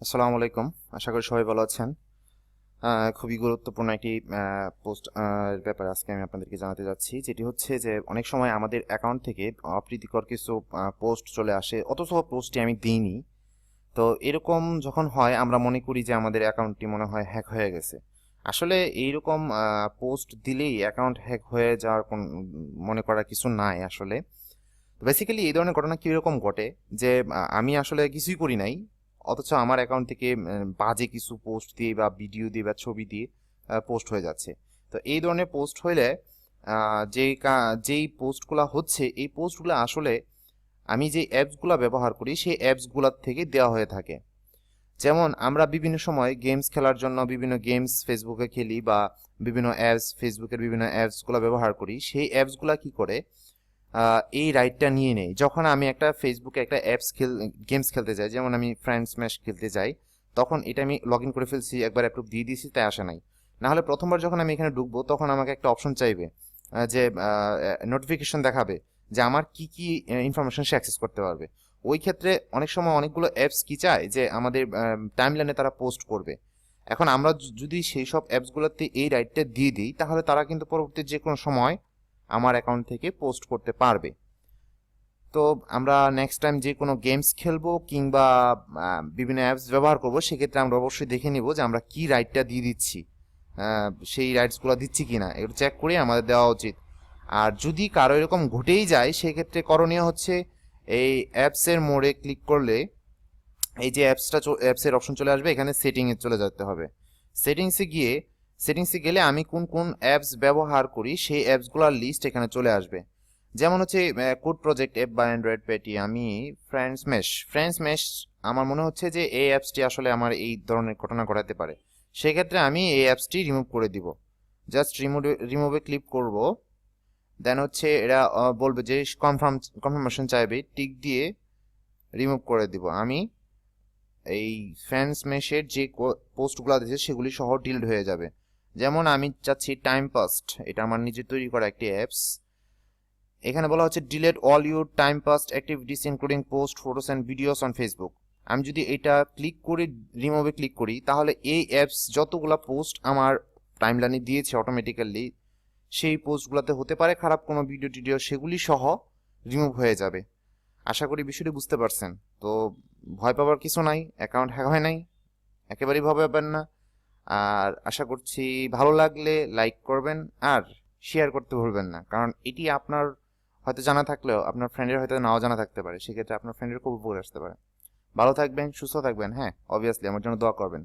আসসালামু আলাইকুম। আশা করি সবাই ভালো আছেন। খুবই গুরুত্বপূর্ণ একটি পোস্ট ব্যাপারে আজকে আমি আপনাদেরকে জানাতে যাচ্ছি। যেটি হচ্ছে যে, অনেক সময় আমাদের অ্যাকাউন্ট থেকে অপ্রীতিকর কিছু পোস্ট চলে আসে, অথচ পোস্টটি আমি দিইনি। তো এরকম যখন হয়, আমরা মনে করি যে, আমাদের অ্যাকাউন্টটি মনে হয় হ্যাক হয়ে গেছে। আসলে এইরকম পোস্ট দিলেই অ্যাকাউন্ট হ্যাক হয়ে যাওয়ার কোন, মনে করার কিছু নাই আসলে। বেসিক্যালি এই ধরনের ঘটনা কীরকম ঘটে? যে আমি আসলে কিছুই করি নাই। অথচ আমার অ্যাকাউন্ট থেকে বাজে কিছু পোস্ট দিয়ে বা ভিডিও দিয়ে বা ছবি দিয়ে পোস্ট হয়ে যাচ্ছে। তো এই ধরনের পোস্ট হইলে যেই যেই পোস্টগুলো হচ্ছে, এই পোস্টগুলো আসলে আমি যে অ্যাপসগুলো ব্যবহার করি, সেই অ্যাপসগুলোর থেকে দেওয়া হয়ে থাকে। যেমন আমরা বিভিন্ন সময় গেমস খেলার জন্য বিভিন্ন গেমস ফেসবুকে খেলি বা বিভিন্ন অ্যাপস ফেসবুকের বিভিন্ন অ্যাপসগুলো ব্যবহার করি, সেই অ্যাপসগুলো কি করে এই রাইটটা নিয়ে নেই। যখন আমি একটা ফেসবুকে একটা অ্যাপস খেল গেমস খেলতে যাই, যেমন আমি ফ্রেন্ডস ম্যাচ খেলতে যাই, তখন এটা আমি লগ ইন করে ফেলছি, একবার অ্যাপ্রুভ দিয়ে দিয়েছি, তাই আসে নাই। নাহলে প্রথমবার যখন আমি এখানে ঢুকবো, তখন আমাকে একটা অপশন চাইবে যে নোটিফিকেশন দেখাবে যে, আমার কি কি ইনফরমেশন সে অ্যাক্সেস করতে পারবে। ওই ক্ষেত্রে অনেক সময় অনেকগুলো অ্যাপস কি চায় যে, আমাদের টাইমলাইনে তারা পোস্ট করবে। এখন আমরা যদি সেই সব অ্যাপসগুলোতে এই রাইটটা দিয়ে দিই, তাহলে তারা কিন্তু পরবর্তী যে কোনো সময় আমার অ্যাকাউন্ট থেকে পোস্ট করতে পারবে। তো আমরা নেক্সট টাইম যে কোনো গেমস খেলব কিংবা বিভিন্ন অ্যাপস ব্যবহার করব, সেক্ষেত্রে আমরা অবশ্যই দেখে নিব যে আমরা কি রাইটটা দিয়ে দিচ্ছি। সেই রাইটসগুলো দিচ্ছি কিনা, এগুলো চেক করে আমাদের দেওয়া উচিত। আর যদি কারও এরকম ঘটেই যায়, সেক্ষেত্রে করণীয় হচ্ছে এই অ্যাপসের মোড়ে ক্লিক করলে এই যে অ্যাপসটা অ্যাপসের অপশন চলে আসবে, এখানে সেটিংয়ে চলে যেতে হবে। সেটিংসে গিয়ে সেটিংসে গেলে আমি কোন কোন অ্যাপস ব্যবহার করি, সেই অ্যাপসগুলোর লিস্ট এখানে চলে আসবে। যেমন হচ্ছে কোড প্রজেক্ট অ্যাপ বা অ্যান্ড্রয়েড পেটি আমি ফ্রেন্ডস মেশ ফ্রেন্ডস মেশ আমার মনে হচ্ছে যে এই অ্যাপসটি আসলে আমার এই ধরনের ঘটনা ঘটাতে পারে। সেক্ষেত্রে আমি এই অ্যাপসটি রিমুভ করে দিব। জাস্ট রিমুভ রিমুভে ক্লিক করব। দেন হচ্ছে, এরা বলবে যে কনফার্ম কনফার্মেশন চাইবে টিক দিয়ে রিমুভ করে দিব। আমি এই ফ্যান্স মেশের যে পোস্টগুলো দিয়েছে, সেগুলি সহ ডিলিট হয়ে যাবে। যেমন আমি চাচ্ছি টাইম পাস্ট এটা আমার নিজের তৈরি করা একটি অ্যাপস এখানে বলা হচ্ছে delete all your time past activities including post photos and videos on Facebook আমি যদি এটা ক্লিক করে রিমুভে ক্লিক করি, তাহলে এই অ্যাপস যতগুলা পোস্ট আমার টাইমলাইনে দিয়েছে অটোমেটিক্যালি সেই পোস্টগুলোতে হতে পারে খারাপ কোনো ভিডিও টিডিও সেগুলি সহ রিমুভ হয়ে যাবে। আশা করি বিষয়টি বুঝতে পারছেন। তো ভয় পাওয়ার কিছু নাই অ্যাকাউন্ট হ্যাক হয় নাই, একেবারেই ভয় পাবেন না। আর আশা করছি ভালো লাগলে লাইক করবেন আর শেয়ার করতে ভুলবেন না। কারণ এটি আপনার হয়তো জানা থাকলেও, আপনার ফ্রেন্ডের হয়তো নাও জানা থাকতে পারে। সেক্ষেত্রে আপনার ফ্রেন্ডের খুব উপকার আসতে পারে। ভালো থাকবেন, সুস্থ থাকবেন হ্যাঁ অবভিয়াসলি আমার জন্য দোয়া করবেন।